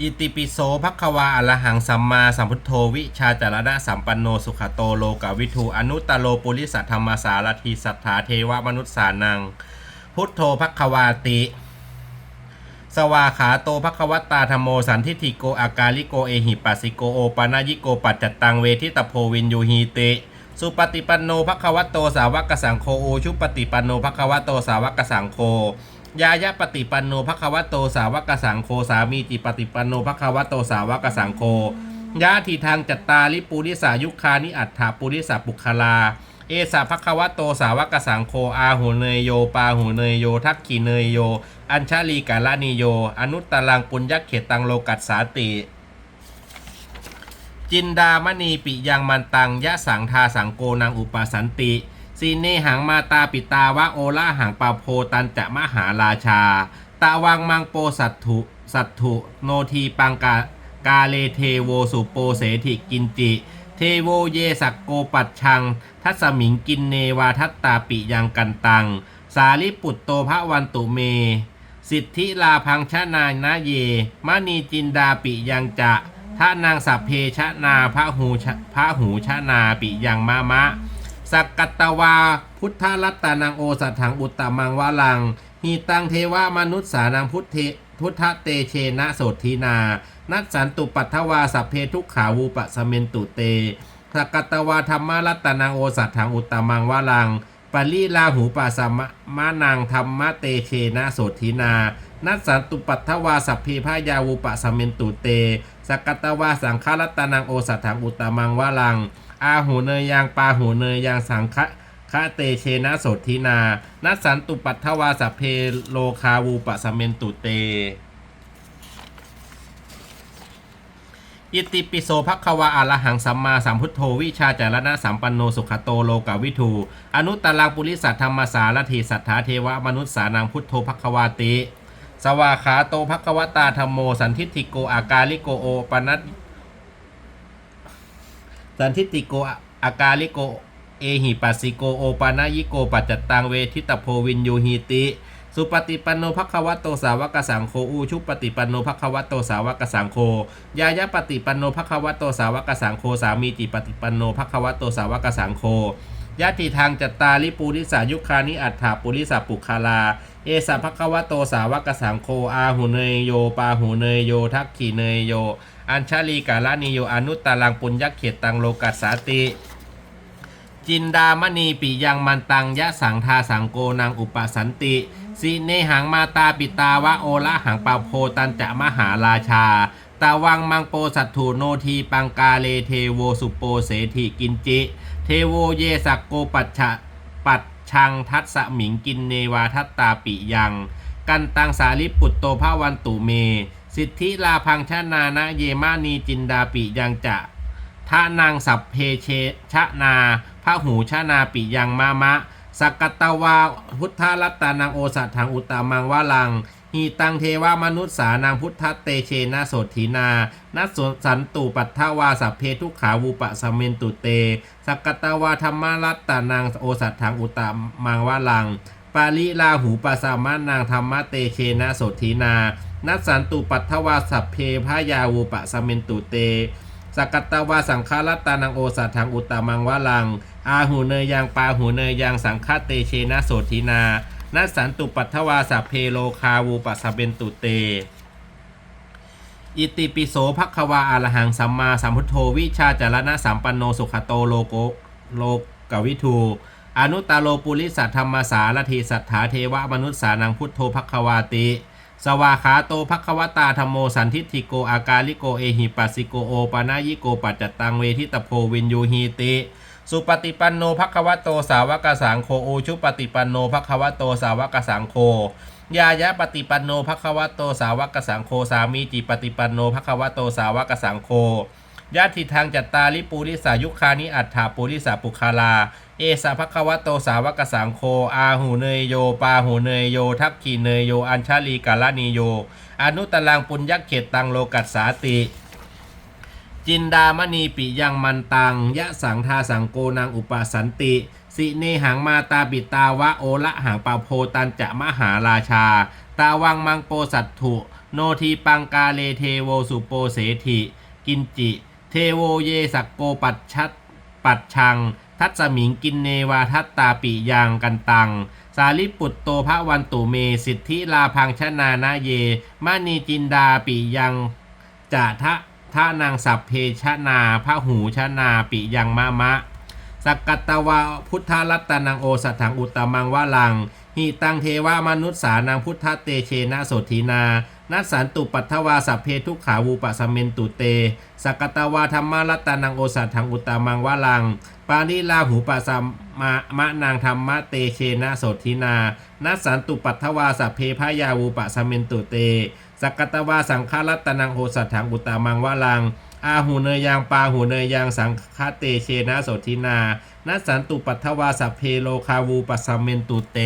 อิติปิโสภควาอรหังสัมมาสัมพุทโธวิชาจารณะสัมปันโนสุขโตโลกาวิทูอนุตตโลปุริสัทธรรมสารทีสัทธาเทวมนุษย์สานัง พุทโธภควาติ สวาขาโตภควตาธรมโมสันทิฏฐิโกอากาลิโกเอหิปัสสิโกโอปานายิโกปัจจตังเวทิตโพวินยูฮีเตสุปฏิปันโนภควตโตสาวกสังโฆโอชุปฏิปันโนภควตโตสาวกสังโฆ ยายะปฏิปันโนภควตโตสาวกสังโฆสามีจิปฏิปันโนภควตโตสาวกสังโฆยะทีทางจัตตาลิปุริสายุคานิอัฏฐาปุริสาปุคลา เอสาภควโตสาวกสังโฆอาหูเนยโยปาหูเนยโย ทักขีเนยโย อัญชาลีกาลานิโย อนุตตรังปุญญเขตังโลกัสสาติจินดามณีปิยังมันตังยะสังทาสังโกนังอุปสันติ สีเนหังมาตาปิตาวะโอละหังปาโพตันจะมหาราชา ตาวังมังโปสัตถุสัตถุโนทีปังกากาเลเทโวสุโปเสถิกินจิ เทโวเยสักโกปัชชัง ทัสมิงกินเนวาทัตตาปิยังกันตัง สาลิปุตโตภวันตุเม สิทธิลาพังชนานาเยมณีจินดาปิยังจะท่านางสัพเพชนาพระหูพระหูชนาปิยังมะมะ สักกัตวา พุทธรัตตานังโอสัถังอุตตมังวาลังหีตังเทวามนุษย์สานังพุทธเทพุทธเตเชนะโสทีนา นัสสันตุปัทถวาสัพเพทุกขาวูปะสเมนตุเตสกกัตวาธรรมรัตตานังโอสัถังอุตตมังวาลังปลีลาหูปัสมะมะนางธรรมะเตเชนะโสทีนา นัสสันตุปัทถวาสัพเพพายาวูปะสเมนตุเตสกกัตวาสังฆรัตตานังโอสัถังอุตตมังวาลัง อาหูเนยยางปาหูเนยยางสังคะคะเตเชนะโสทินา นัสสันตุปัทถวาสเพโลคาวูปะสเมนตุเต อิติปิโสภควาอรหังสัมมาสัมพุทโธวิชาจารณะสัมปันโนสุขโตโลกาวิทู อนุตตรังปุริสัทธรรมสารถีสัทธาเทวมนุษย์สานังพุทโธภควาติ สวาขาโตภควตาธรรมโมสันทิฏฐิโกอากาลิโกโอปนัต สันทิติโกอากาลิโก เอหิปัสสิโกโอปานายิโกปัจจตังเวทิตโพวินยูหีติ สุปฏิปันโนภควโตสาวกสังโฆอูชุปฏิปันโนภควโตสาวกสังโฆยายะปฏิปันโนภควโตสาวกสังโฆสามีจิปฏิปันโนภควโตสาวกสังโฆ ยะติทางจัตตาลิปูริสายุคานิอัฏฐาปุริสาปุคาลา เอสะภควโตสาวกสังโฆอาหูเนยโยปาหูเนยโยทักขีเนยโย อัญชาลีกาลานิโยอนุตตรังปุญญเขตตังโลกัสสาติ จินดามณีปิยังมันตังยะสังทาสังโกนังอุปสันติสิเนหังมาตาปิตาวะโอละหังปาโพตันจะมหาราชาตาวังมังโปสัตถุโนทีปังกาเลเทโวสุโปเสถิกินจิ เทโวเยสักโกปัชชะปัดชังทัตสมิงกินเนวาทัตตาปิยัง กันตังสาลิปุตโตภาวันตุเม สิทธิลาพังชนานะเยมานีจินดาปิยังจะท่านางสัพเพเชชะนาพระหูชนาปิยังมามะสกกัตตวาพุทธรัตตานังโอสัทถังอุตตามังวาลัง หีตังเทวามนุษย์สานังพุทธเตเชนะโสถีนา นัสสันตุปัทถวาสัพเพทุขาวูปะสมเมนตุเต สกัตตวาธรรมรัตตานังโอสัทถังอุตตามังวาลัง ปาลิลาหูปะสามานางธรรมเตเชนะโสธีนา นัสสันตุปัทถวาสัพเพพายาวูปะสมเมนตุเตสกัตตวาสังฆรัตตานังโอสัทถังอุตตามังวาลัง อาหูเนยยังปาหูเนยยังสังฆเตเชนะโสธีนา นัสสันตุปัทถวาสัพเพโลคาวูปะสเมนตุเต อิติปิโสภควาอารหังสัมมาสัมพุทโธวิชาจารณะสัมปันโนสุขโตโลโกโลกวิทูอนุตตโลปุริสัทธรรมสารทีสัทธาเทวมนุษย์สานังพุทโธภควาติ สวาขาโตภควตาธรรมโมสันทิฏฐิโกอากาลิโกเอหิปัสสิโกโอปานายิโกปัจจตังเวทิตโพวินยูหีติ สุปฏิปันโนภควโตสาวกสังโฆโอชุปฏิปันโนภควโตสาวกสังโฆยายะปฏิปันโนภควโตสาวกสังโฆสามีจิปฏิปันโนภควโตสาวกสังโฆญาติทางจัตตาลิปูริสายุคานิอัฏฐาปุริสาปุคาลา เอสะภควโตสาวกสังโฆอาหูเนยโย ปาหูเนยโย ทักขีเนยโย อัญชาลีกาลานิโย อนุตลังปุญญเขตตังโลกัสสาติ จินดามณีปิยังมันตัง ยะสังทาสังโกนางอุปสันติ สิเนหังมาตาบิตาวะโอละหังปาโพตันจะมหาราชา ตาวังมังโปสัตถุ โนทีปังกาเลเทโวสุโปเสถิกินจิ เทโวเยสักโกปัชชัตปัดชัง ทัตสมิงกินเนวาทัตตาปิยังกันตัง สาลิปุตโตพระวันตุเม สิทธิลาพังชนานาเยมณีจินดาปิยังจะทะ ทะนางสัพเพชนาพระหูชนาปิยังมะมะสักกัตวาพุทธรัตนังโอสัทถังอุตตมังวะลังหิตังเทวามนุษสานังพุทธเตเชนะโสธีนา นัสสันตุปัทวาสัพเพทุกขาวูปะสมเมนตุเตสักกตวาธรรมรัตนังโอสัทถังอุตตมังวะลัง ปาลิลาหูปะสัมมะมะนางธรรมะเตเชนะโสธีนา นัสสันตุปัทวาสัพเพพยาวูปะสเมนตุเต สักกตวาสังฆรัตนังโอสัตถังอุตตมังวะลัง อาหูเนยยังปาหูเนยยังสังฆเตเชนะโสธินานัสสันตุปัทวาสัพเพโลคาวูปัสสมเมนตุเต